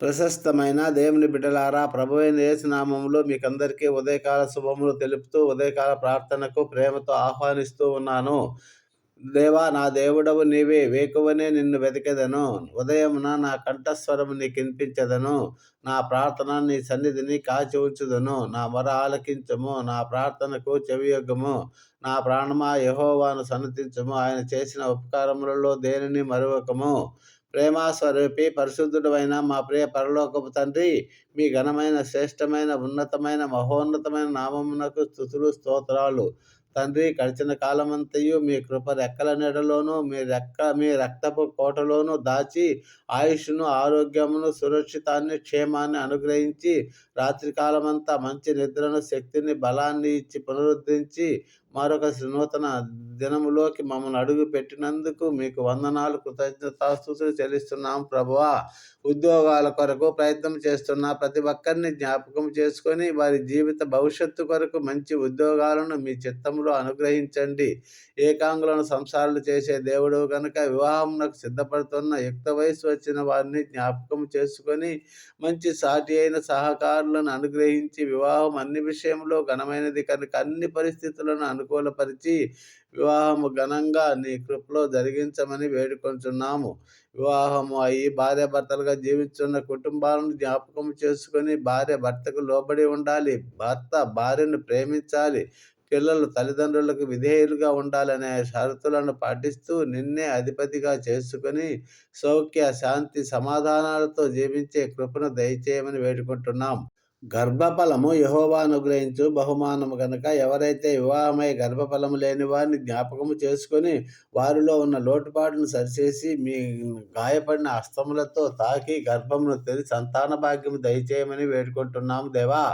ప్రశస్తమైన దేవుని బిడ్డలారా ప్రభు అయిన యేసునామంలో మీకందరికీ ఉదయకాల శుభములు తెలుపుతూ ఉదయకాల ప్రార్థనకు ప్రేమతో ఆహ్వానిస్తూ ఉన్నాను. దేవా నా దేవుడవు నీవే వేకువనే నిన్ను వెతికెదను. ఉదయమున నా కంఠస్వరము నీకు వినిపించదను నా ప్రార్థన నీ సన్నిధిని కాచి ఉంచుదను. నా మొర ఆలకించము. నా ప్రార్థనకు చెవియొగ్గము. నా ప్రాణమా యహోవాను సన్నతించము. ఆయన చేసిన ఉపకారములలో దేనిని మరువకము? ప్రేమాస్వరూపి పరిశుద్ధుడు మా ప్రియ పరలోకపు తండ్రి మీ ఘనమైన శ్రేష్టమైన ఉన్నతమైన మహోన్నతమైన నామమునకు స్థుతులు స్తోత్రాలు. తండ్రి గడిచిన కాలమంతయు మీ కృప రెక్కల నీడలోను మీ రెక్క మీ రక్తపు కోటలోను దాచి ఆయుష్ను ఆరోగ్యమును సురక్షితాన్ని క్షేమాన్ని అనుగ్రహించి రాత్రి కాలమంతా మంచి నిద్రను శక్తిని బలాన్ని ఇచ్చి పునరుద్ధరించి మరొక నూతన దినములోకి మమ్మల్ని అడుగు పెట్టినందుకు మీకు వందనాలు కృతజ్ఞతాస్తుతులు చెల్లిస్తున్నాం ప్రభువా. ఉద్యోగాల కొరకు ప్రయత్నం చేస్తున్న ప్రతి ఒక్కరిని జ్ఞాపకం చేసుకొని వారి జీవిత భవిష్యత్తు కొరకు మంచి ఉద్యోగాలను మీ చిత్తంలో అనుగ్రహించండి. ఏకాంగులను సంసారాలు చేసే దేవుడు కనుక వివాహమునకు సిద్ధపడుతున్న యుక్త వయసు వచ్చిన వారిని జ్ఞాపకం చేసుకొని మంచి సాటి అయిన సహకారులను అనుగ్రహించి వివాహం అన్ని విషయంలో ఘనమైనది. కనుక అన్ని పరిస్థితులను అనుకూలపరిచి వివాహము ఘనంగా నీ కృపలో జరిగించమని వేడుకొంటున్నాము వివాహము అయి భార్య భర్తలుగా జీవిస్తున్న కుటుంబాలను జ్ఞాపకం చేసుకొని భార్య భర్తకు లోబడి ఉండాలి. భర్త భార్యను ప్రేమించాలి. పిల్లలు తల్లిదండ్రులకు విధేయులుగా ఉండాలనే షరతులను పాటిస్తూ నిన్నే అధిపతిగా చేసుకొని సౌఖ్య శాంతి సమాధానాలతో జీవించే కృపను దయచేయమని వేడుకుంటున్నాం. గర్భఫలము యహోవా అనుగ్రహించు. బహుమానము కనుక ఎవరైతే వివాహమై గర్భఫలము లేని వారిని జ్ఞాపకము చేసుకొని వారిలో ఉన్న లోటుపాటును సరిచేసి మీ గాయపడిన అస్తములతో తాకి గర్భమును తెరి సంతాన భాగ్యము దయచేయమని వేడుకుంటున్నాము దేవా.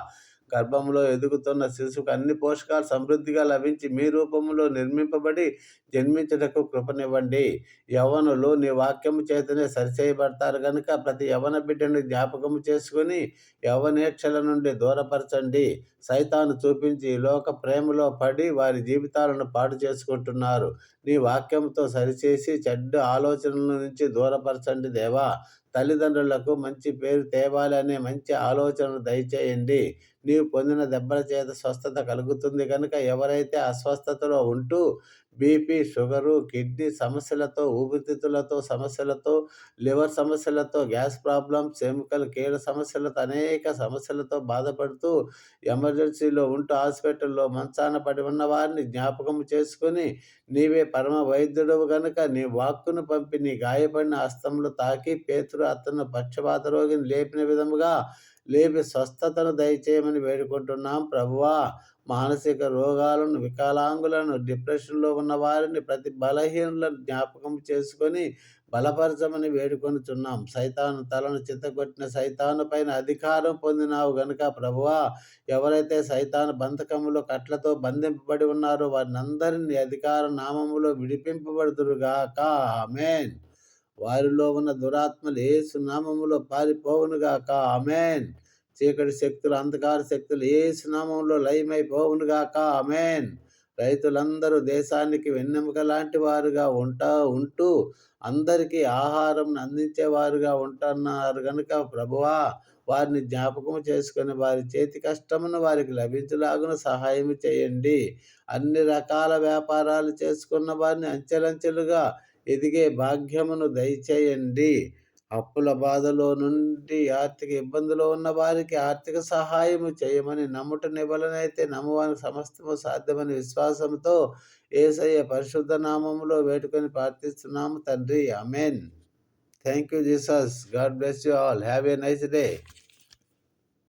గర్భంలో ఎదుగుతున్న శిశువుకు అన్ని పోషకాలు సమృద్ధిగా లభించి మీ రూపంలో నిర్మింపబడి జన్మించుటకు కృపనివ్వండి. యవనులు నీ వాక్యము చేతనే సరిచేయబడతారు కనుక ప్రతి యవన బిడ్డను జ్ఞాపకము చేసుకొని యవనేక్షల నుండి దూరపరచండి. సైతాను చూపించి లోక ప్రేమలో పడి వారి జీవితాలను పాడు చేసుకుంటున్నారు. నీ వాక్యంతో సరిచేసి చెడ్డ ఆలోచనల నుంచి దూరపరచండి దేవా. తల్లిదండ్రులకు మంచి పేరు తేవాలనే మంచి ఆలోచనలు దయచేయండి. నీవు పొందిన దెబ్బల చేత స్వస్థత కలుగుతుంది కనుక ఎవరైతే అస్వస్థతలో ఉంటూ బీపీ షుగరు కిడ్నీ సమస్యలతో ఊపిరితిత్తులతో సమస్యలతో లివర్ సమస్యలతో గ్యాస్ ప్రాబ్లమ్స్ ఎముకల కీడ సమస్యలతో అనేక సమస్యలతో బాధపడుతూ ఎమర్జెన్సీలో ఉంటూ హాస్పిటల్లో మంచాన పడి ఉన్న వారిని జ్ఞాపకం చేసుకొని నీవే పరమ వైద్యుడు కనుక నీ వాక్కును పంపి నీ గాయపడిన హస్తంలో తాకి పేతురు అతను పక్షపాత రోగిని లేపిన విధముగా లేపి స్వస్థతను దయచేయమని వేడుకుంటున్నాం. ప్రభువా మానసిక రోగాలను వికలాంగులను డిప్రెషన్లో ఉన్న వారిని ప్రతి బలహీనులను జ్ఞాపకం చేసుకొని బలపరచమని వేడుకొనుచున్నాం. సైతాను తలను చిత్తగొట్టిన సైతాను పైన అధికారం పొందినావు గనుక ప్రభువా ఎవరైతే సైతాను బంధకములో కట్లతో బంధింపబడి ఉన్నారో వారిని అందరినీ అధికార నామములో విడిపింపబడుదురుగాక. ఆమెన్. వారిలో ఉన్న దురాత్మలు ఏసు నామములో పారిపోవునుగాక అమెన్ చీకటి శక్తులు అంధకార శక్తులు ఏసు నామంలో లయమైపోవునుగాక అమెన్ రైతులందరూ దేశానికి వెన్నెముక లాంటి వారుగా ఉంటా ఉంటూ అందరికీ ఆహారం అందించేవారుగా ఉంటున్నారు కనుక ప్రభువా వారిని జ్ఞాపకం చేసుకుని వారి చేతి కష్టమును వారికి లభించలాగున సహాయం చేయండి. అన్ని రకాల వ్యాపారాలు చేసుకున్న వారిని అంచెలంచెలుగా ఎదిగే భాగ్యమును దయచేయండి. అప్పుల బాధలో నుండి ఆర్థిక ఇబ్బందులో ఉన్న వారికి ఆర్థిక సహాయము చేయమని నమ్ముట నిబలనైతే నమ్మువానికి సమస్తము సాధ్యమని విశ్వాసంతో ఏసయ్య పరిశుద్ధ నామములో వేడుకొని ప్రార్థిస్తున్నాము తండ్రి. Amen thank you Jesus God bless you all have a nice day